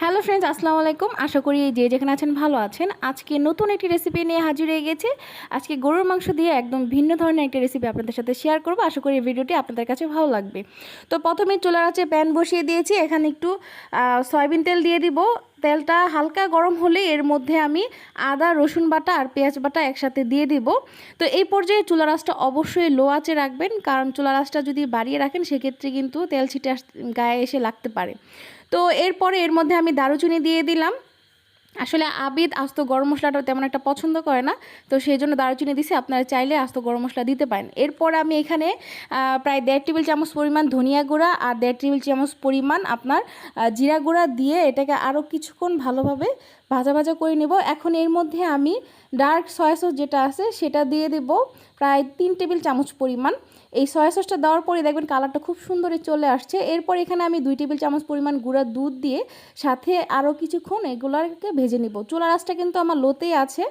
Hello friends, আসসালামু আলাইকুম। আশা করি যে যেখানে আছেন ভালো আছেন। আজকে নতুন একটি রেসিপি নিয়ে হাজির হয়ে গেছে। আজকে গরুর মাংস দিয়ে একদম ভিন্ন ধরনের একটি রেসিপি আপনাদের সাথে শেয়ার করব। আশা করি ভিডিওটি আপনাদের কাছে ভালো লাগবে। তো প্রথমে চুলার আছে প্যান বসিয়ে দিয়েছি। এখানে একটু সয়াবিন তেল দিয়ে দিব। তেলটা হালকা গরম হলে এর মধ্যে আমি আদা, রসুন বাটা আর পেঁয়াজ বাটা একসাথে দিয়ে দিব। তো এই পর্যায়ে চুলা রাসটা অবশ্যই লো আঁচে রাখবেন। কারণ চুলা রাসটা যদি বাড়িয়ে রাখেন, সেক্ষেত্রে কিন্তু তেল ছিটে গায়ে এসে লাগতে পারে। তো এরপরে এর মধ্যে আমি দারুচিনি দিয়ে দিলাম। আসলে আবিদ আস্ত গরম মশলাটা তেমন একটা পছন্দ করে না, তো সেই জন্য দারুচিনি দিছি। আপনারা চাইলে আস্ত গরম মশলা দিতে পারেন। এরপর আমি এখানে প্রায় দেড় টেবিল চামচ পরিমাণ ধনিয়া গুঁড়া আর দেড় টেবিল চামচ পরিমাণ আপনার জিরা গুঁড়া দিয়ে এটাকে আরও কিছুক্ষণ ভালোভাবে ভাজা ভাজা করে নেব। এখন এর মধ্যে আমি ডার্ক সয়া সস যেটা আছে সেটা দিয়ে দেব প্রায় তিন টেবিল চামচ পরিমাণ। এই সয়া সসটা দেওয়ার পরে দেখবেন কালারটা খুব সুন্দরই চলে আসছে। এরপর এখানে আমি দুই টেবিল চামচ পরিমাণ গুঁড়া দুধ দিয়ে সাথে আরও কিছুক্ষণ এগুলোকে ভেজে নিব। চুলা রাসটা কিন্তু আমার লোতেই আছে।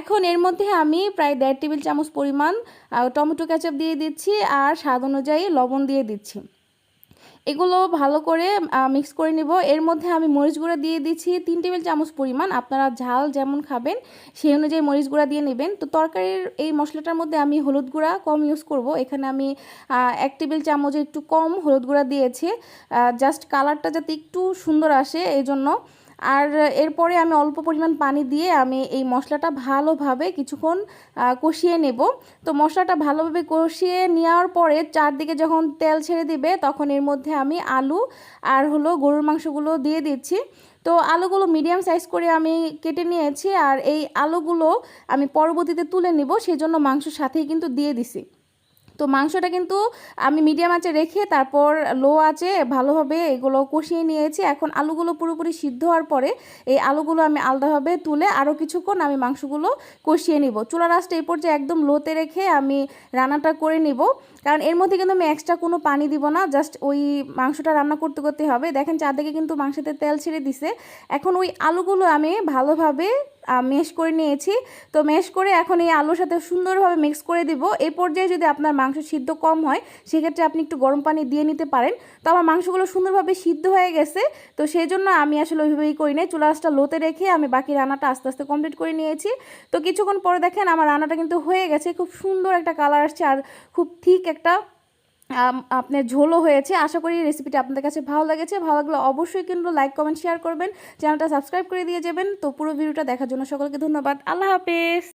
এখন এর মধ্যে আমি প্রায় দেড় টেবিল চামচ পরিমাণ টমেটো কেচাপ দিয়ে দিচ্ছি আর স্বাদ অনুযায়ী লবণ দিয়ে দিচ্ছি। এগুলো ভালো করে মিক্স করে নিব। এর মধ্যে আমি মরিচ গুঁড়া দিয়ে দিচ্ছি তিন টেবিল চামচ পরিমাণ। আপনারা ঝাল যেমন খাবেন, সেই অনুযায়ী মরিচ গুঁড়া দিয়ে নেবেন। তো তরকারির এই মশলাটার মধ্যে আমি হলুদ গুঁড়া কম ইউজ করব। এখানে আমি এক টেবিল চামচ একটু কম হলুদ গুঁড়া দিয়েছি। জাস্ট কালারটা যাতে একটু সুন্দর আসে এই জন্য আর এরপরে আমি অল্প পরিমাণ পানি দিয়ে আমি এই মশলাটা ভালোভাবে কিছুক্ষণ কষিয়ে নেব। তো মশলাটা ভালোভাবে কষিয়ে নেওয়ার পরে চারদিকে যখন তেল ছেড়ে দিবে, তখন এর মধ্যে আমি আলু আর হলো গরুর মাংসগুলো দিয়ে দিচ্ছি। তো আলুগুলো মিডিয়াম সাইজ করে আমি কেটে নিয়েছি আর এই আলুগুলো আমি পরবর্তীতে তুলে নেব সেই জন্য মাংসর সাথেই কিন্তু দিয়ে দিছি। তো মাংসটা কিন্তু আমি মিডিয়াম আঁচে রেখে তারপর লো আঁচে ভালোভাবে এগুলো কষিয়ে নিয়েছি। এখন আলুগুলো পুরোপুরি সিদ্ধ হওয়ার পরে এই আলুগুলো আমি আলাদাভাবে তুলে আরও কিছুক্ষণ আমি মাংসগুলো কষিয়ে নিব। চুলা রাসটা এই পর্যায়ে একদম লোতে রেখে আমি রান্নাটা করে নিব। কারণ এর মধ্যে কিন্তু আমি এক্সট্রা কোনো পানি দিব না জাস্ট ওই মাংসটা রান্না করতে করতে হবে। দেখেন চারদিকে কিন্তু মাংসতে তেল ছেড়ে দিছে। এখন ওই আলুগুলো আমি ভালোভাবে মেশ করে নিয়েছি। তো মেশ করে এখন এই আলুর সাথে সুন্দরভাবে মিক্স করে দিব। এই পর্যায়ে যদি আপনার মাংস সিদ্ধ কম হয়, সেক্ষেত্রে আপনি একটু গরম পানি দিয়ে নিতে পারেন। তো আমার মাংসগুলো সুন্দরভাবে সিদ্ধ হয়ে গেছে। তো সেই জন্য আমি আসলে ওইভাবেই করি নাই। চুলা আঁচটা লোতে রেখে আমি বাকি রান্নাটা আস্তে আস্তে কমপ্লিট করে নিয়েছি। তো কিছুক্ষণ পরে দেখেন আমার রান্নাটা কিন্তু হয়ে গেছে। খুব সুন্দর একটা কালার আসছে আর খুব ঠিক একটা আপনার ঝোলও হয়েছে। আশা করি রেসিপিটা আপনাদের কাছে ভালো লেগেছে। ভালো লাগলে অবশ্যই কিন্তু লাইক কমেন্ট শেয়ার করবেন। চ্যানেলটা সাবস্ক্রাইব করে দিয়ে যাবেন। তো পুরো ভিডিওটা দেখার জন্য সকলকে ধন্যবাদ। আল্লাহ হাফেজ।